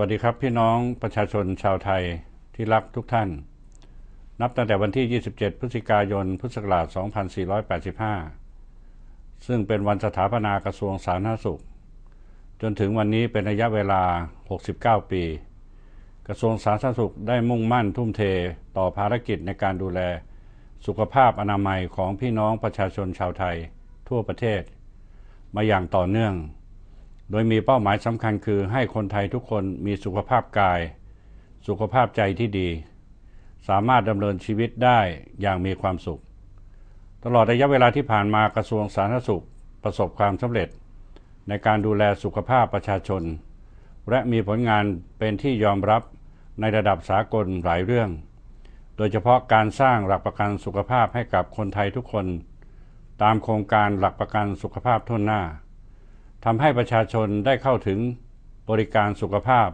วัสดีครับพี่น้องประชาชนชาวไทยที่รักทุกท่าน นับตั้งแต่วันที่ 27 พฤศจิกายน พุทธศักราช 2485 ซึ่งเป็นวันสถาปนากระทรวงสาธารณสุข จนถึงวันนี้เป็นระยะเวลา 69 ปี กระทรวงสาธารณสุขได้มุ่งมั่นทุ่มเทต่อภารกิจในการดูแล สุขภาพอนามัยของพี่น้องประชาชนชาวไทย ทั่วประเทศ มาอย่างต่อเนื่อง โดยมีเป้าหมายสำคัญคือให้คนไทยทุกคนมีสุขภาพกาย สุขภาพใจที่ดี สามารถดำเนินชีวิตได้อย่างมีความสุข ตลอดระยะเวลาที่ผ่านมากระทรวงสาธารณสุขประสบความสำเร็จ ในการดูแลสุขภาพประชาชน และมีผลงานเป็นที่ยอมรับในระดับสากลหลายเรื่อง โดยเฉพาะการสร้างหลักประกันสุขภาพให้กับคนไทยทุกคน ตามโครงการหลักประกันสุขภาพทุนหน้า ทำให้ประชาชนได้เข้าถึงบริการสุขภาพ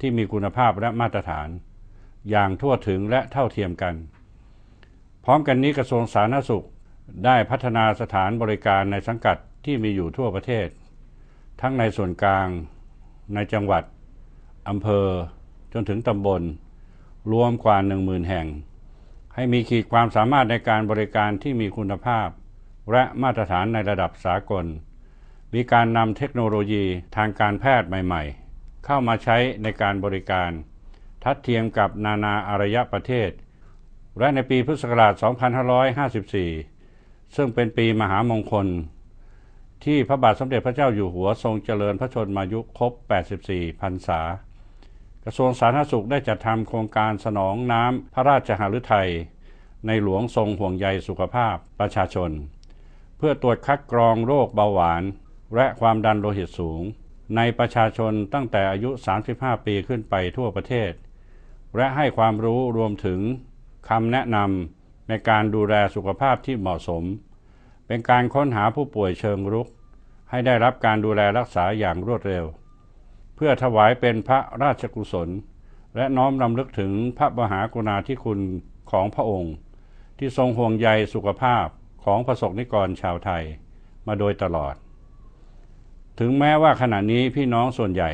ที่มีคุณภาพและมาตรฐาน อย่างทั่วถึงและเท่าเทียมกัน พร้อมกันนี้กระทรวงสาธารณสุขได้พัฒนาสถานบริการในสังกัดที่มีอยู่ทั่วประเทศ ทั้งในส่วนกลาง ในจังหวัดอำเภอ จนถึงตำบล รวมกว่า1 0,000 แห่ง ให้มีขีดความสามารถในการบริการที่มีคุณภาพ และมาตรฐานในระดับสากล มีการนำเทคโนโลยีทางการแพทย์ใหม่ ๆ เข้ามาใช้ในการบริการ ทัดเทียมกับนานาอารยประเทศ และในปีพุทธศักราช 2554 ซึ่งเป็นปีมหามงคล ที่พระบาทสมเด็จพระเจ้าอยู่หัวทรงเจริญพระชนมายุครบ 84 พรรษากระทรวงสาธารณสุขได้จัดทำโครงการสนองน้ำพระราชหฤทัยในหลวงทรงห่วงใยสุขภาพประชาชน เพื่อตรวจคัดกรองโรคเบาหวาน และความดันโลหิตสูง ในประชาชนตั้งแต่อายุ 35 ปีขึ้นไปทั่วประเทศ และให้ความรู้รวมถึงคำแนะนำในการดูแลสุขภาพที่เหมาะสม เป็นการค้นหาผู้ป่วยเชิงรุก ให้ได้รับการดูแลรักษาอย่างรวดเร็ว เพื่อถวายเป็นพระราชกุศล และน้อมรำลึกถึงพระมหากรุณาธิคุณของพระองค์ ที่ทรงห่วงใยสุขภาพของประสบนิกรชาวไทยมาโดยตลอด ถึงแม้ว่าขณะนี้พี่น้องส่วนใหญ่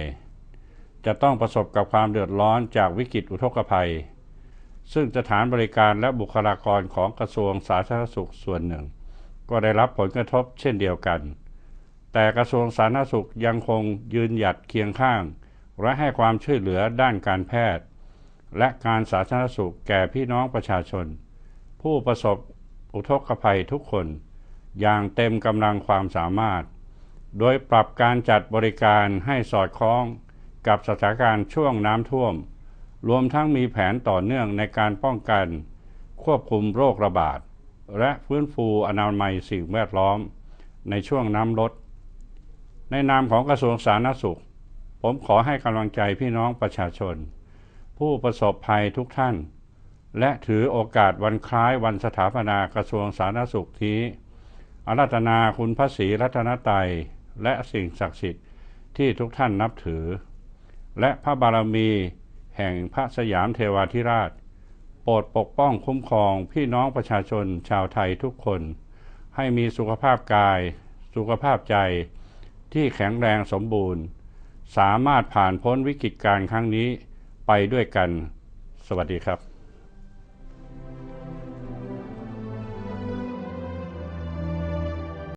จะต้องประสบกับความเดือดร้อนจากวิกฤตอุทกภัย ซึ่งสถานบริการและบุคลากรของกระทรวงสาธารณสุขส่วนหนึ่ง ก็ได้รับผลกระทบเช่นเดียวกัน แต่กระทรวงสาธารณสุขยังคงยืนหยัดเคียงข้าง และให้ความช่วยเหลือด้านการแพทย์ และการสาธารณสุขแก่พี่น้องประชาชน ผู้ประสบอุทกภัยทุกคน อย่างเต็มกำลังความสามารถ โดยปรับการจัดบริการให้สอดคล้องกับสถานการณ์ช่วงน้ำท่วม รวมทั้งมีแผนต่อเนื่องในการป้องกัน ควบคุมโรคระบาด และฟื้นฟูอนามัยสิ่งแวดล้อม ในช่วงน้ำลด ในนามของกระทรวงสาธารณสุข ผมขอให้กำลังใจพี่น้องประชาชน ผู้ประสบภัยทุกท่าน และถือโอกาสวันคล้ายวันสถาปนากระทรวงสาธารณสุขที่อารัตนาคุณพระศรีรัตนตรัย และสิ่งศักดิ์สิทธิ์ที่ทุกท่านนับถือ และพระบารมีแห่งพระสยามเทวาธิราช โปรดปกป้องคุ้มครองพี่น้องประชาชนชาวไทยทุกคน ให้มีสุขภาพกาย สุขภาพใจ ที่แข็งแรงสมบูรณ์ สามารถผ่านพ้นวิกฤตการครั้งนี้ไปด้วยกัน สวัสดีครับ